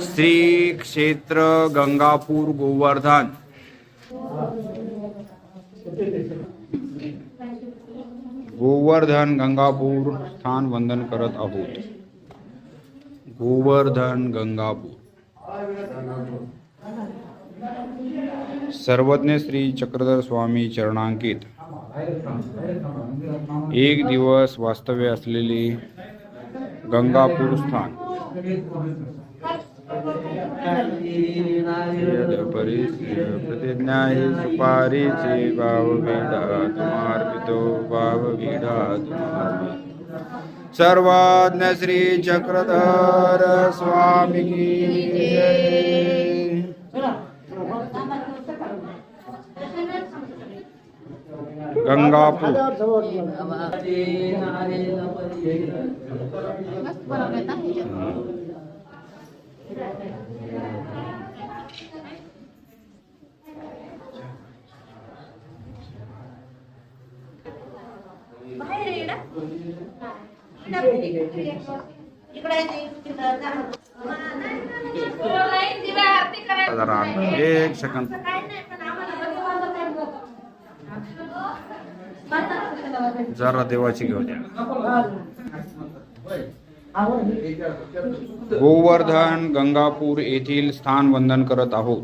श्री क्षेत्र गंगापूर गोवर्धन. गोवर्धन गंगापूर स्थान वंदन करत आहोत. गोवर्धन गंगापूर. सर्वज्ञ श्री चक्रधर स्वामी चरणांकित. एक दिवस वास्तव्य असलेले गंगापूर स्थान. प्रतिज्ञा ही सुपारीचे भाव विडा तुमार्पितो भाव विडा सर्वज्ञ श्री चक्रधर स्वामी की गंगापूर एक सेकंद. जरा देवाची घेऊ द्या गोवर्धन गंगापूर येथील स्थान वंदन करत आहोत.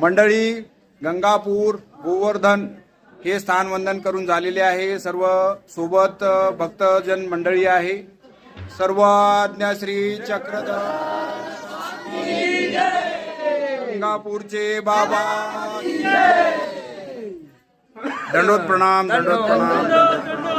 मंडळी गंगापूर गोवर्धन हे स्थान वंदन करून झालेले आहे. सर्व सोबत भक्तजन मंडळी आहे. सर्वज्ञ श्री चक्रधर गंगापूरचे बाबा. दंडोत प्रणाम दंडोत प्रणाम दंडोत प्रणाम.